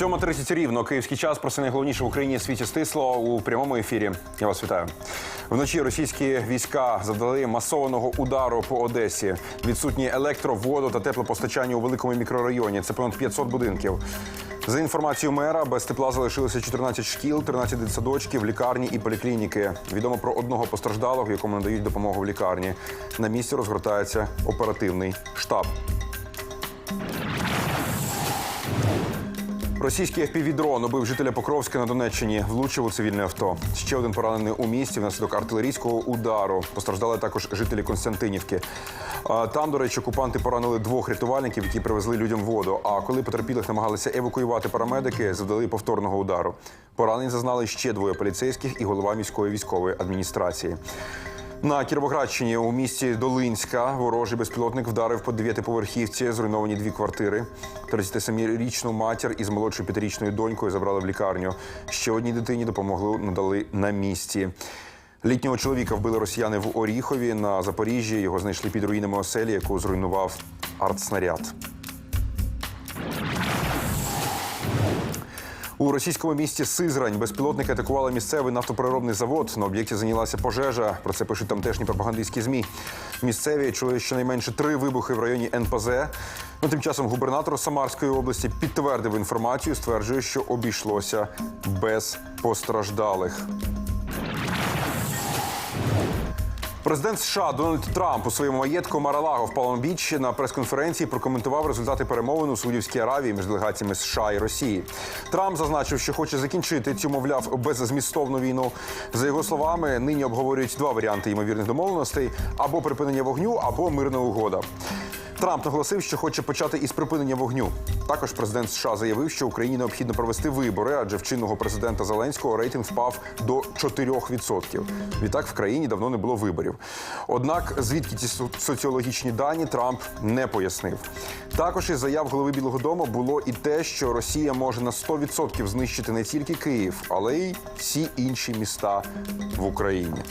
Сьома 30 рівно. Київський час про це найголовніше в Україні світі стисло у прямому ефірі. Я вас вітаю. Вночі російські війська завдали масованого удару по Одесі. Відсутні електро, воду та теплопостачання у великому мікрорайоні. Це понад 500 будинків. За інформацією мера, без тепла залишилося 14 шкіл, 13 дитсадочків, лікарні і поліклініки. Відомо про одного постраждалого, якому надають допомогу в лікарні. На місці розгортається оперативний штаб. Російський FPV-дрон убив жителя Покровська на Донеччині, влучив у цивільне авто. Ще один поранений у місті внаслідок артилерійського удару. Постраждали також жителі Константинівки. Там, до речі, окупанти поранили двох рятувальників, які привезли людям воду. А коли потерпілих намагалися евакуювати парамедики, завдали повторного удару. Поранень зазнали ще двоє поліцейських і голова міської військової адміністрації. На Кіровоградщині у місті Долинська ворожий безпілотник вдарив по дев'ятиповерхівці. Зруйновані дві квартири. 37-річну матір із молодшою п'ятирічною донькою забрали в лікарню. Ще одній дитині допомогли надали на місці. Літнього чоловіка вбили росіяни в Оріхові на Запоріжжі. Його знайшли під руїнами оселі, яку зруйнував артснаряд. У російському місті Сизрань безпілотники атакували місцевий нафтопереробний завод. На об'єкті зайнялася пожежа. Про це пишуть тамтешні пропагандистські змі. Місцеві чули щонайменше три вибухи в районі НПЗ. Ну, тим часом губернатор Самарської області підтвердив інформацію, стверджує, що обійшлося без постраждалих. Президент США Дональд Трамп у своєму маєтку Маралаго в Палм-Біч на прес-конференції прокоментував результати перемовин у Саудівській Аравії між делегаціями США і Росії. Трамп зазначив, що хоче закінчити цю, мовляв, беззмістовну війну. За його словами, нині обговорюють два варіанти ймовірних домовленостей: або припинення вогню, або мирна угода. Трамп наголосив, що хоче почати із припинення вогню. Також президент США заявив, що Україні необхідно провести вибори, адже в чинного президента Зеленського рейтинг впав до 4%. Відтак в країні давно не було виборів. Однак, звідки ці со- соціологічні дані Трамп не пояснив. Також із заяв голови Білого Дому було і те, що Росія може на 100% знищити не тільки Київ, але й всі інші міста в Україні.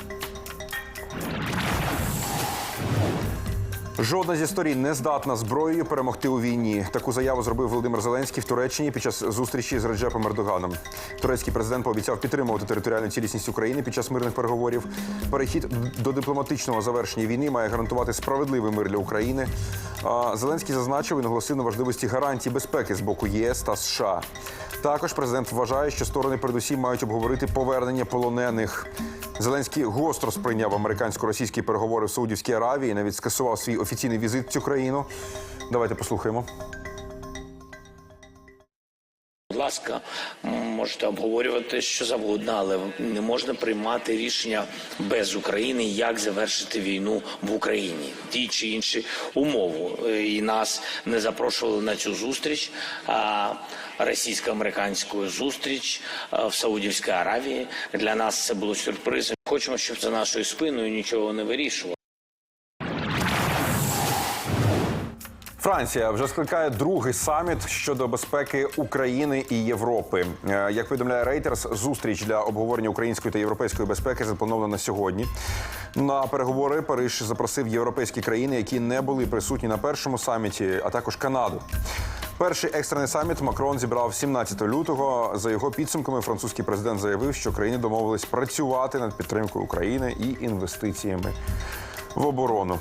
Жодна зі сторін не здатна зброєю перемогти у війні. Таку заяву зробив Володимир Зеленський в Туреччині під час зустрічі з Реджепом Ердоганом. Турецький президент пообіцяв підтримувати територіальну цілісність України під час мирних переговорів. Перехід до дипломатичного завершення війни має гарантувати справедливий мир для України. Зеленський зазначив і наголосив на важливості гарантій безпеки з боку ЄС та США. Також президент вважає, що сторони передусім мають обговорити повернення полонених. Зеленський гостро сприйняв американсько-російські переговори в Саудівській Аравії, навіть скасував свій офіційний візит в цю країну. Давайте послухаємо. Ласка, можете обговорювати що завгодно, але не можна приймати рішення без України, як завершити війну в Україні, ті чи інші умови. Е, І нас не запрошували на цю зустріч. А російсько-американську зустріч в Саудівській Аравії для нас це було сюрпризом. Хочемо, щоб за нашою спиною нічого не вирішувало. Франція вже скликає другий саміт щодо безпеки України і Європи. Е, Як повідомляє Reuters, зустріч для обговорення української та європейської безпеки запланована на сьогодні. На переговори Париж запросив європейські країни, які не були присутні на першому саміті, а також Канаду. Перший екстрений саміт Макрон зібрав 17 лютого. За його підсумками, французький президент заявив, що країни домовились працювати над підтримкою України і інвестиціями в оборону.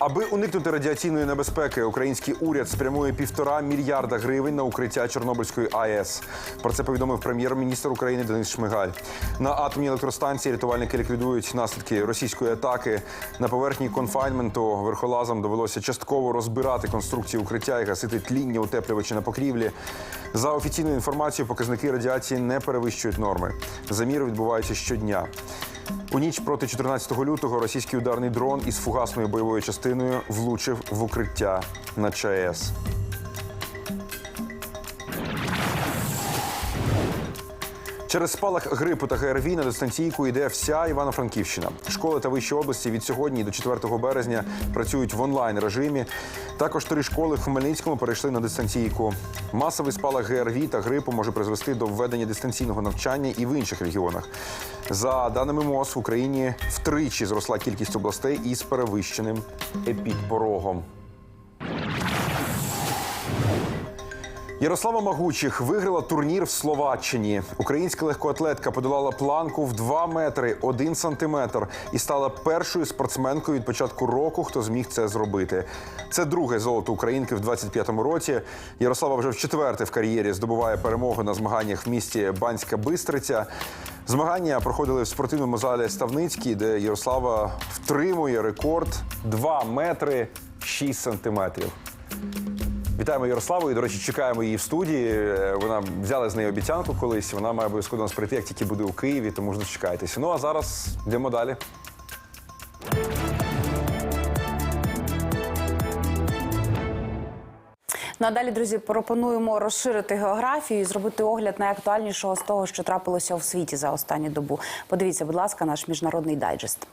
Аби уникнути радіаційної небезпеки, український уряд спрямує півтора мільярда гривень на укриття Чорнобильської АЕС. Про це повідомив прем'єр-міністр України Денис Шмигаль. На атомній електростанції рятувальники ліквідують наслідки російської атаки. На поверхні конфайнменту верхолазам довелося частково розбирати конструкції укриття і гасити тління утеплювачі на покрівлі. За офіційною інформацією, показники радіації не перевищують норми. Заміри відбуваються щодня. У ніч проти 14 лютого російський ударний дрон із фугасною бойовою частиною влучив в укриття на ЧАЕС. Через спалах грипу та ГРВІ на дистанційку йде вся Івано-Франківщина. Школи та вищі області від сьогодні до 4 березня працюють в онлайн режимі. Також три школи в Хмельницькому перейшли на дистанційку. Масовий спалах ГРВІ та грипу може призвести до введення дистанційного навчання і в інших регіонах. За даними МОЗ, в Україні втричі зросла кількість областей із перевищеним епідпорогом. Ярослава Магучих виграла турнір в Словаччині. Українська легкоатлетка подолала планку в 2 метри 1 сантиметр і стала першою спортсменкою від початку року, хто зміг це зробити. Це друге золото українки в 25-му році. Ярослава вже в четверте в кар'єрі здобуває перемогу на змаганнях в місті Банська Бистриця. Змагання проходили в спортивному залі Ставницький, де Ярослава втримує рекорд 2 метри 6 сантиметрів. Вітаємо Ярославу і, до речі, чекаємо її в студії. Е, Вона взяла з неї обіцянку колись. Вона має обов'язково нас прийти, як тільки буде у Києві, тому ж дочекайтеся. Ну а зараз йдемо далі. Ну а далі, друзі, пропонуємо розширити географію і зробити огляд найактуальнішого з того, що трапилося у світі за останню добу. Подивіться, будь ласка, наш міжнародний дайджест.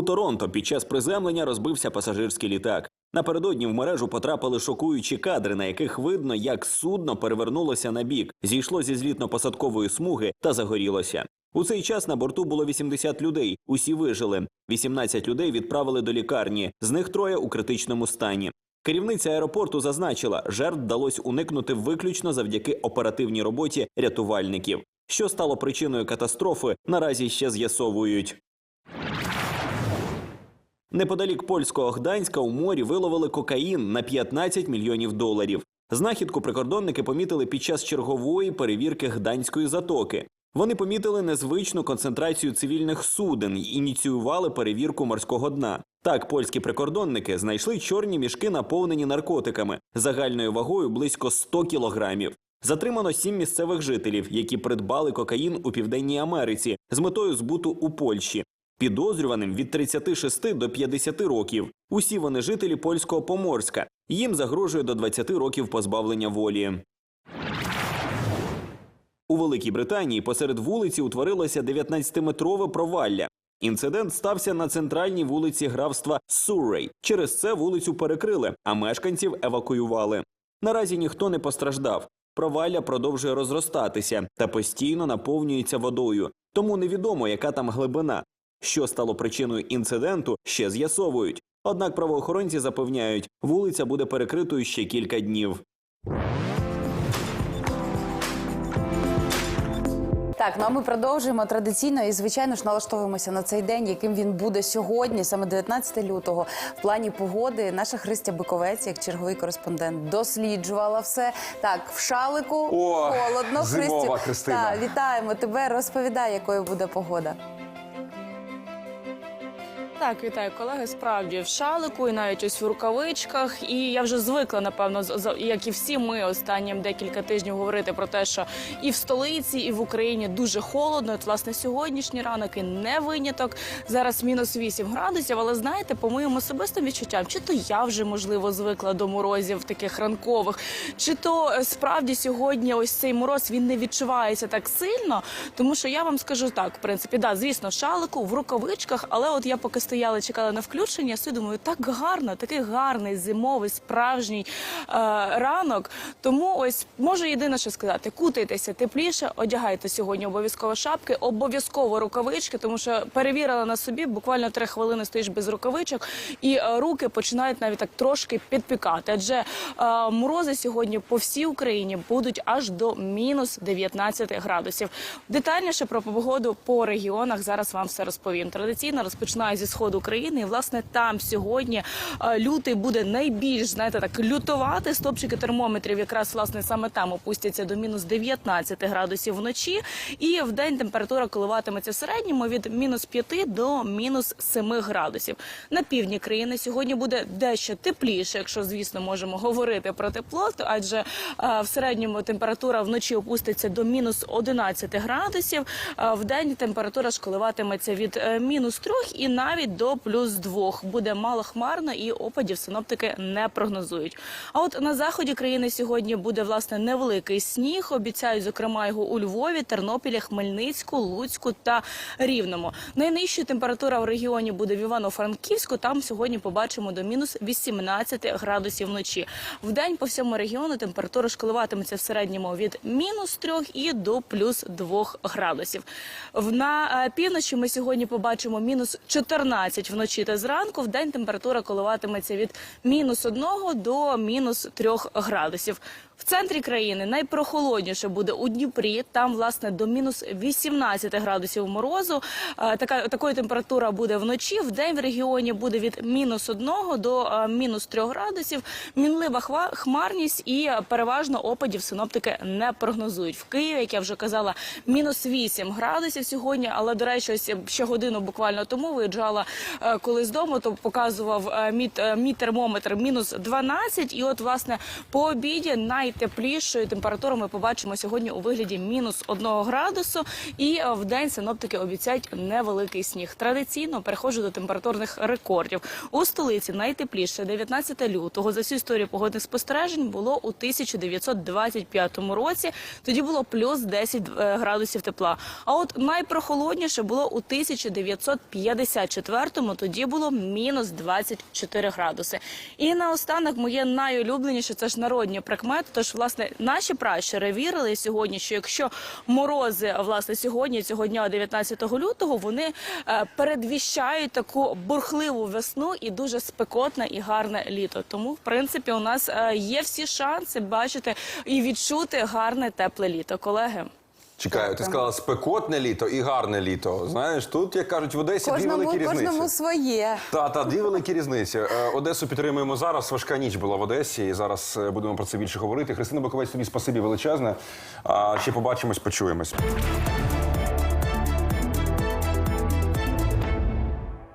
У Торонто під час приземлення розбився пасажирський літак. Напередодні в мережу потрапили шокуючі кадри, на яких видно, як судно перевернулося на бік, зійшло зі злітно-посадкової смуги та загорілося. У цей час на борту було 80 людей. Усі вижили. 18 людей відправили до лікарні, з них троє у критичному стані. Керівниця аеропорту зазначила, жертв вдалося уникнути виключно завдяки оперативній роботі рятувальників. Що стало причиною катастрофи, наразі ще з'ясовують. Неподалік польського Гданська у морі виловили кокаїн на 15 мільйонів доларів. Знахідку прикордонники помітили під час чергової перевірки Гданської затоки. Вони помітили незвичну концентрацію цивільних суден і ініціювали перевірку морського дна. Так, польські прикордонники знайшли чорні мішки, наповнені наркотиками загальною вагою близько 100 кілограмів. Затримано сім місцевих жителів, які придбали кокаїн у Південній Америці з метою збуту у Польщі. Підозрюваним від 36 до 50 років. Усі вони жителі польського Поморська. Їм загрожує до 20 років позбавлення волі. У Великій Британії посеред вулиці утворилося 19-метрове провалля. Інцидент стався на центральній вулиці графства Суррей. Через це вулицю перекрили, а мешканців евакуювали. Наразі ніхто не постраждав. Провалля продовжує розростатися та постійно наповнюється водою, тому невідомо, яка там глибина. Що стало причиною інциденту, ще з'ясовують. Однак правоохоронці запевняють, вулиця буде перекритою ще кілька днів. Так, ну а ми продовжуємо традиційно і звичайно ж налаштовуємося на цей день, яким він буде сьогодні, саме 19 лютого. В плані погоди наша Христя Биковець, як черговий кореспондент, досліджувала все. Так, в шалику О, холодно. зимова Христю, Христина. Так, вітаємо тебе. Розповідай, якою буде погода. Так, вітаю колеги. Справді в шалику і навіть ось в рукавичках. І я вже звикла, напевно, як і всі ми останнім декілька тижнів говорити про те, що і в столиці, і в Україні дуже холодно. От, власне, сьогоднішній ранок і не виняток. Зараз мінус 8 градусів. Але знаєте, по моїм особистим відчуттям, чи то я вже можливо звикла до морозів таких ранкових, чи то е, справді сьогодні ось цей мороз він не відчувається так сильно. Тому що я вам скажу так, в принципі, да, звісно, в шалику, в рукавичках, але от я поки стояла, чекала на включення, я думаю, так гарно, такий гарний зимовий справжній е, ранок. Тому ось можу єдине, що сказати: кутайтеся тепліше, одягайте сьогодні обов'язково шапки, обов'язково рукавички, тому що перевірила на собі, буквально три хвилини стоїш без рукавичок, і е, руки починають навіть так трошки підпікати. Адже е, морози сьогодні по всій Україні будуть аж до мінус 19 градусів. Детальніше про погоду по регіонах зараз вам все розповім. Традиційно розпочинаю зі сходу України. І власне там сьогодні е, лютий буде найбільш знаєте так лютувати. Стопчики термометрів якраз власне саме там опустяться до мінус 19 градусів вночі. І в день температура коливатиметься в середньому від мінус 5 до мінус 7 градусів. На півдні країни сьогодні буде дещо тепліше, якщо звісно можемо говорити про тепло, адже е, в середньому температура вночі опуститься до мінус 11 градусів. В день температура ж коливатиметься від е, мінус 3 і навіть 9 до плюс 2. Буде малохмарно і опадів синоптики не прогнозують. А от на заході країни сьогодні буде власне невеликий сніг. Обіцяють, зокрема, його у Львові, Тернопілі, Хмельницьку, Луцьку та Рівному. Найнижча температура в регіоні буде в Івано-Франківську. Там сьогодні побачимо до мінус 18 градусів вночі. В день по всьому регіону температура школиватиметься в середньому від мінус 3 і до плюс 2 градусів. На е, півночі ми сьогодні побачимо мінус 14 вночі та зранку. В день температура коливатиметься від мінус 1 до мінус 3 градусів. В центрі країни найпрохолодніше буде у Дніпрі. Там власне до мінус 18 градусів морозу. Е, Така такої температура буде вночі. В день в регіоні буде від мінус 1 до е, мінус 3 градусів. Мінлива хмарність і переважно опадів синоптики не прогнозують. В Києві, як я вже казала, мінус 8 градусів сьогодні. Але до речі, ось ще годину буквально тому виїжджала е, коли з дому, то показував мій, термометр мінус 12. І от власне по обіді найтеплішою температуру ми побачимо сьогодні у вигляді мінус 1 градусу. І е, в день синоптики обіцяють невеликий сніг. Традиційно переходжу до температурних рекордів. У столиці найтепліше 19 лютого. За всю історію погодних спостережень було у 1925 році. Тоді було плюс 10 е, градусів тепла. А от найпрохолодніше було у 1954-му. Тоді було мінус 24 градуси. І наостанок моє найулюбленіше це ж народні прикмети. Тож, власне, наші пращури вірили сьогодні, що якщо морози власне сьогодні, цього дня, 19 лютого, вони е, передвіщають таку бурхливу весну і дуже спекотне і гарне літо. Тому, в принципі, у нас е, є всі шанси бачити і відчути гарне тепле літо, колеги. Чекаю, ти сказала спекотне літо і гарне літо. Знаєш, тут, як кажуть, в Одесі дві великі різниці. кожному своє. Та, та, дві великі різниці. Е, Одесу підтримуємо зараз. Важка ніч була в Одесі, і зараз е, будемо про це більше говорити. Христина Боковець, тобі спасибі величезне. А ще побачимось, почуємось.